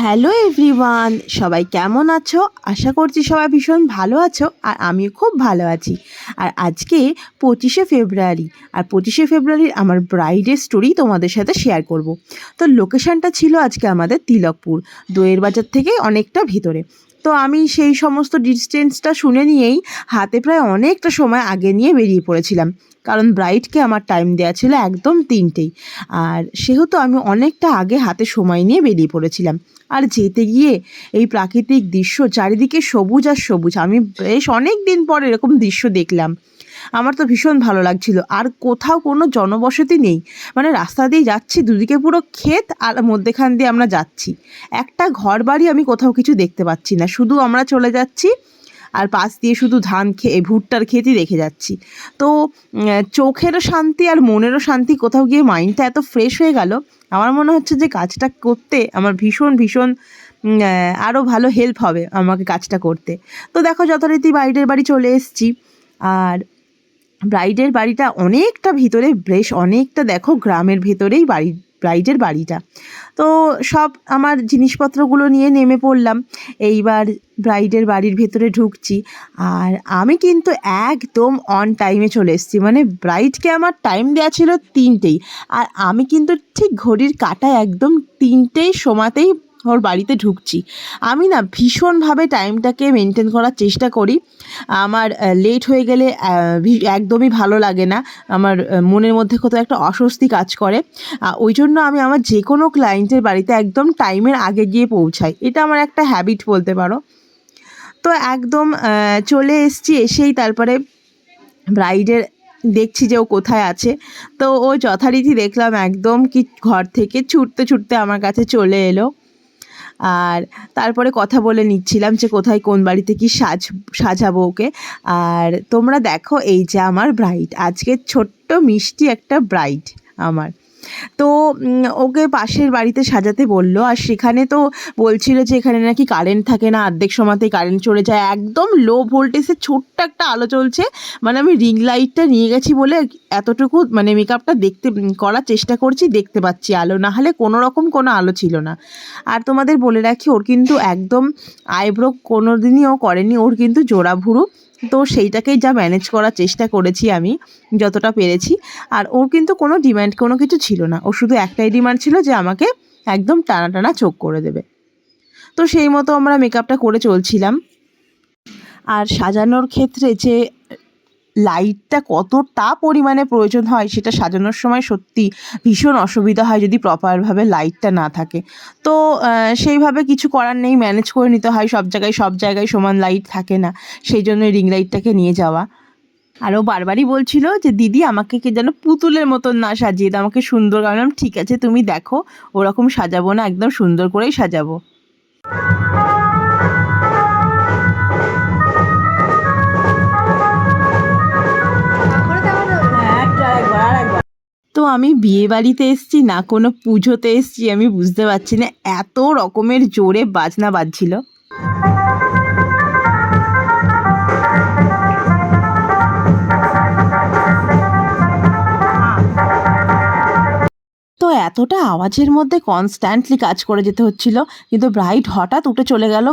Hello everyone, সবাই কেমন আছো? আশা করছি সবাই ভীষণ ভালো আছো আর আমিও খুব ভালো আছি। আর আজকে পঁচিশে ফেব্রুয়ারি, আর পঁচিশে ফেব্রুয়ারির আমার ব্রাইডের স্টোরি তোমাদের সাথে শেয়ার করব। তো লোকেশনটা ছিল আজকে আমাদের তিলকপুর, দইয়ের বাজার থেকে অনেকটা ভিতরে। তো আমি সেই সমস্ত ডিস্টেন্সটা শুনে নিয়েই হাতে প্রায় অনেকটা সময় আগে নিয়ে বেরিয়ে পড়েছিলাম। কারণ ব্রাইডকে আমার টাইম দেওয়া ছিল একদম তিনটেই। আর সেহেতু আমি অনেকটা আগে হাতে সময় নিয়ে বেরিয়ে পড়েছিলাম। আর যেতে গিয়ে এই প্রাকৃতিক দৃশ্য চারিদিকে সবুজ আর সবুজ। আমি বেশ অনেক দিন পর এরকম দৃশ্য দেখলাম। আমার তো ভীষণ ভালো লাগছিল। আর কোথাও কোনো জনবসতি নেই। মানে রাস্তা দিয়ে যাচ্ছি, দুদিকে পুরো ক্ষেত আর মধ্যেখান দিয়ে আমরা যাচ্ছি। একটা ঘর বাড়ি আমি কোথাও কিছু দেখতে পাচ্ছি না। শুধু আমরা চলে যাচ্ছি আর পাশ দিয়ে শুধু ধান খেয়ে ভুট্টার ক্ষেতই রেখে যাচ্ছি। তো চোখেরও শান্তি আর মনেরও শান্তি কোথাও গিয়ে মাইন্ডটা এত ফ্রেশ হয়ে গেল। আমার মনে হচ্ছে যে কাজটা করতে আমার ভীষণ ভীষণ আরও ভালো হেল্প হবে আমাকে কাজটা করতে। তো দেখো, যথারীতি বাইরের বাড়ি চলে এসেছি। আর ব্রাইডের বাড়িটা অনেকটা ভিতরে, বেশ অনেকটা দেখো গ্রামের ভেতরেই বাড়ি, ব্রাইডের বাড়িটা। তো সব আমার জিনিসপত্রগুলো নিয়ে নেমে পড়লাম। এইবার ব্রাইডের বাড়ির ভেতরে ঢুকছি। আর আমি কিন্তু একদম অন টাইমে চলে এসেছি। মানে ব্রাইডকে আমার টাইম দেওয়া ছিল তিনটেই। আর আমি কিন্তু ঠিক ঘড়ির কাটা একদম তিনটেই সময়তেই ওর বাড়িতে ঢুকছি। আমি না ভীষণভাবে টাইমটাকে মেনটেন করার চেষ্টা করি। আমার লেট হয়ে গেলে একদমই ভালো লাগে না। আমার মনের মধ্যে কোথাও একটা অস্বস্তি কাজ করে। ওই জন্য আমি আমার যে কোনো ক্লায়েন্টের বাড়িতে একদম টাইমের আগে গিয়ে পৌঁছাই। এটা আমার একটা হ্যাবিট বলতে পারো। তো একদম চলে এসছি, এসেই তারপরে ব্রাইডের দেখছি যে ও কোথায় আছে। তো ও যথারীতি দেখলাম একদম কি ঘর থেকে ছুটতে ছুটতে আমার কাছে চলে এলো। আর তারপরে কথা বলে নিচ্ছিলাম যে কোথায় কোন বাড়িতে কি সাজ, সাজাবো ওকে। আর তোমরা দেখো এই যে আমার ব্রাইড আজকে ছোট্ট মিষ্টি একটা ব্রাইড আমার। তো ওকে পাশের বাড়িতে সাজাতে বলল। আর সেখানে তো বলছিল যে, এখানে নাকি কারেন্ট থাকে না, অর্ধেক সময়তেই কারেন্ট চলে যায়। একদম লো ভোল্টেজের ছোট্ট একটা আলো চলছে মানে আমি রিং লাইটটা নিয়ে গেছি বলে এতটুকু মানে মেকআপটা দেখতে করার চেষ্টা করছি, দেখতে পাচ্ছি আলো। না হলে কোনো রকম কোনো আলো ছিল না। আর তোমাদের বলে রাখি, ওর কিন্তু একদম আইব্রো কোনো দিনই ও করেনি। ওর কিন্তু জোড়া ভুরু। তো সেইটাকেই যা ম্যানেজ করার চেষ্টা করেছি আমি, যতটা পেরেছি। আর ওর কিন্তু কোনো ডিমান্ড কোনো কিছু ছিল না। ও শুধু একটাই ডিমান্ড ছিল যে আমাকে একদম টানা টানা চোখ করে দেবে। তো সেই মতো আমরা মেকআপটা করে চলছিলাম। আর সাজানোর ক্ষেত্রে যে লাইটটা কতটা পরিমাণে প্রয়োজন হয় সেটা সাজানোর সময় সত্যি ভীষণ অসুবিধা হয় যদি প্রপারভাবে লাইটটা না থাকে। তো সেইভাবে কিছু করার নেই ম্যানেজ করে নিতে হয়। সব জায়গায় সব জায়গায় সমান লাইট থাকে না। সেই জন্য রিং লাইটটাকে নিয়ে যাওয়া। আর ও বারবারই বলছিল যে দিদি আমাকে কে যেন পুতুলের মতন না সাজিয়ে দাও। আমাকে সুন্দর বললাম, ঠিক আছে তুমি দেখো। ওরকম সাজাবো না একদম সুন্দর করেই সাজাবো। আমি বিয়ে বাড়িতে এসছি, না কোনো পুজোতে এসছি, আমি বুঝতে পারছি না। এত রকমের জোরে বাজনা বাজছিল। তো এতটা আওয়াজের মধ্যে কনস্ট্যান্টলি কাজ করে যেতে হচ্ছিল, কিন্তু ব্রাইট হঠাৎ উঠে চলে গেল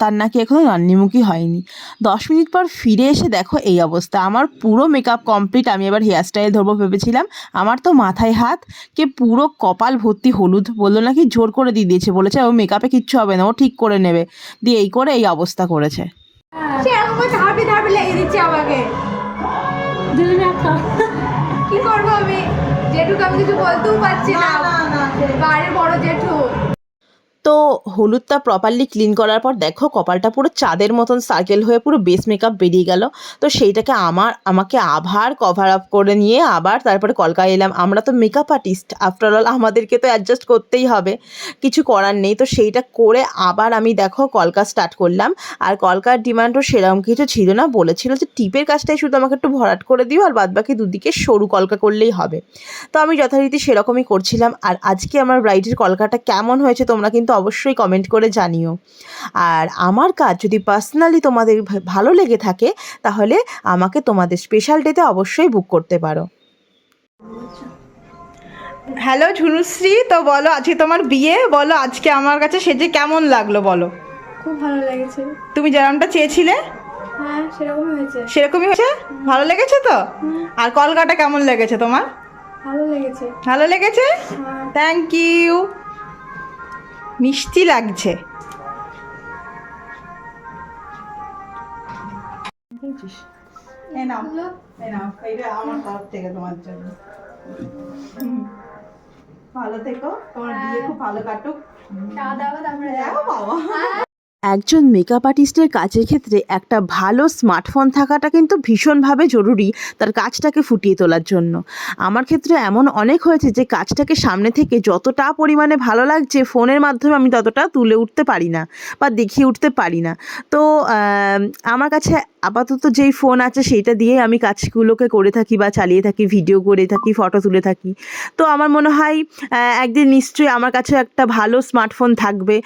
তার নাকি এখনও রান্নিমুখী হয়নি। দশ মিনিট পর ফিরে এসে দেখো এই অবস্থা। আমার পুরো মেকআপ কমপ্লিট আমি এবার হেয়ার স্টাইল ধরবো ভেবেছিলাম। আমার তো মাথায় হাত কে পুরো কপাল ভর্তি হলুদ। বলল নাকি জোর করে দিয়ে দিয়েছে। বলেছে ও মেকআপে কিচ্ছু হবে না ও ঠিক করে নেবে। দিয়ে এই করে এই অবস্থা করেছে। আমাকে। কি করব আমি? জেঠুকে আমি কিছু বলতেও পারছি না। বাড়ির বড় জেঠু। তো হলুদটা প্রপারলি ক্লিন করার পর দেখো কপালটা পুরো চাঁদের মতন সার্কেল হয়ে পুরো বেস মেকআপ বেরিয়ে গেল। তো সেইটাকে আমার, আমাকে আবার কভার আপ করে নিয়ে আবার তারপরে কলকায় এলাম। আমরা তো মেকআপ আর্টিস্ট আফটার অল আমাদেরকে তো অ্যাডজাস্ট করতেই হবে। কিছু করার নেই। তো সেইটা করে আবার আমি দেখো কলকা স্টার্ট করলাম। আর কলকার ডিমান্ডও সেরকম কিছু ছিল না। বলেছিল যে টিপের কাজটাই শুধু আমাকে একটু ভরাট করে দিও আর বাদবাকি দুদিকে সরু কলকা করলেই হবে। তো আমি যথারীতি সেরকমই করছিলাম। আর আজকে আমার ব্রাইডের কলকাটা কেমন হয়েছে তোমরা কিন্তু অবশ্যই কমেন্ট করে জানিও। আর আমার কাজ যদি পার্সোনালি তোমাদের ভা- ভালো লেগে থাকে তাহলে আমাকে তোমাদের স্পেশাল ডেতে অবশ্যই বুক করতে পারো। হ্যালো ঝুনুশ্রী তো বলো আজকে তোমার বিয়ে? বলো আজকে আমার কাছে সেজে কেমন লাগল বলো? খুব ভালো লেগেছে। তুমি যেরকমটা চেয়েছিলে? হ্যাঁ সেরকমই হয়েছে। সেরকমই হয়েছে? ভালো লেগেছে তো? আর কলকাটা কেমন লেগেছে তোমার? ভালো লেগেছে। ভালো লেগেছে? থ্যাংক ইউ মিষ্টি লাগছে। আমার তরফ থেকে তোমার জন্য। হুম। ভালো থেকো তোমার বিয়ে খুব ভালো কাটুক। খাওয়া দাওয়া তারপরে যাও। বাবা। একজন মেকআপ আর্টিস্টের কাজের ক্ষেত্রে একটা ভালো স্মার্টফোন থাকাটা কিন্তু ভীষণভাবে জরুরি তার কাজটাকে ফুটিয়ে তোলার জন্য। আমার ক্ষেত্রে এমন অনেক হয়েছে যে কাজটাকে সামনে থেকে যতটা পরিমাণে ভালো লাগছে ফোনের মাধ্যমে আমি ততটা তুলে উঠতে পারি না বা দেখিয়ে উঠতে পারি না। তো আমার কাছে আপাতত যেই ফোন আছে সেইটা দিয়ে আমি কাজগুলোকে করে থাকি বা চালিয়ে থাকি ভিডিও করে থাকি ফটো তুলে থাকি। তো আমার মনে হয় একদিন নিশ্চয়ই আমার কাছে একটা ভালো স্মার্টফোন থাকবে।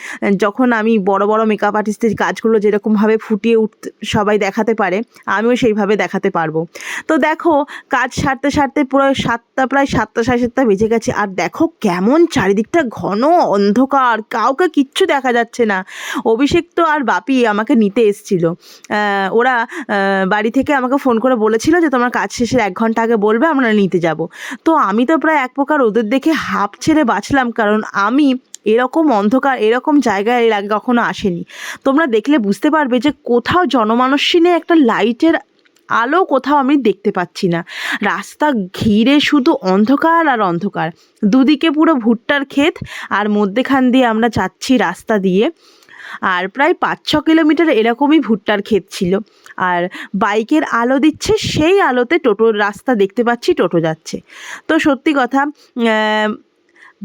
যখন আমি বড় বড় মেকআপ আর্টিস্টের কাজগুলো যেরকমভাবে ফুটিয়ে উঠতে, সবাই দেখাতে পারে, আমিও সেইভাবে দেখাতে পারব। তো দেখো, কাজ সারতে সারতে পুরো সাতটা, প্রায় সাতটা, সাড়ে সাতটা বেজে গেছে। আর দেখো কেমন চারিদিকটা ঘন অন্ধকার, কাউকে কিচ্ছু দেখা যাচ্ছে না। অভিষেক তো আর বাপি আমাকে নিতে এসছিল। ওরা বাড়ি থেকে আমাকে ফোন করে বলেছিল যে তোমার কাজ শেষের এক ঘণ্টা আগে বলবে, আমরা নিতে যাব। তো আমি তো প্রায় এক প্রকার ওদের দেখে হাঁপ ছেড়ে বাঁচলাম, কারণ আমি এরকম অন্ধকার, এরকম জায়গায় এর আগে কখনো আসেনি। তোমরা দেখলে বুঝতে পারবে যে কোথাও জনমানস্যিনে একটা লাইটের আলো কোথাও আমি দেখতে পাচ্ছি না। রাস্তা ঘিরে শুধু অন্ধকার আর অন্ধকার। দুদিকে পুরো ভুট্টার ক্ষেত, আর মধ্যেখান দিয়ে আমরা যাচ্ছি রাস্তা দিয়ে। আর প্রায় পাঁচ ছ কিলোমিটার এরকমই ভুট্টার ক্ষেত ছিল। আর বাইকের আলো দিচ্ছে, সেই আলোতে টোটোর রাস্তা দেখতে পাচ্ছি, টোটো যাচ্ছে। তো সত্যি কথা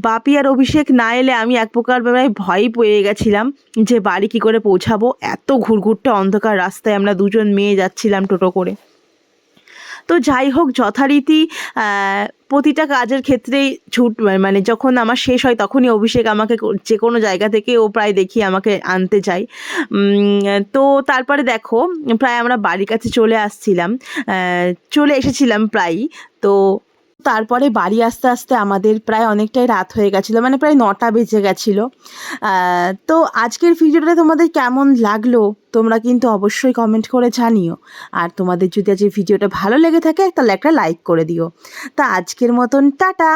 বাপি আর অভিষেক না এলে আমি এক প্রকার প্রায় ভয়ই পেয়ে গেছিলাম যে বাড়ি কী করে পৌঁছাবো। এত ঘুরঘুরটা অন্ধকার রাস্তায় আমরা দুজন মেয়ে যাচ্ছিলাম টোটো করে। তো যাই হোক, যথারীতি প্রতিটা কাজের ক্ষেত্রেই ছুট মানে যখন আমার শেষ হয় তখনই অভিষেক আমাকে যে কোনো জায়গা থেকে ও প্রায় দেখি আমাকে আনতে চায় তো তারপরে দেখো, প্রায় আমরা বাড়ির কাছে চলে আসছিলাম। চলে এসেছিলাম প্রায়ই। তো তারপরে বাড়ি আসতে আসতে আমাদের প্রায় অনেকটাই রাত হয়ে গেছিল মানে প্রায় নটা বেজে গেছিল। তো আজকের ভিডিওটা তোমাদের কেমন লাগল? তোমরা কিন্তু অবশ্যই কমেন্ট করে জানিও। আর তোমাদের যদি আজকের ভিডিওটা ভালো লেগে থাকে, তাহলে একটা লাইক করে দিও। তা আজকের মতন, টাটা!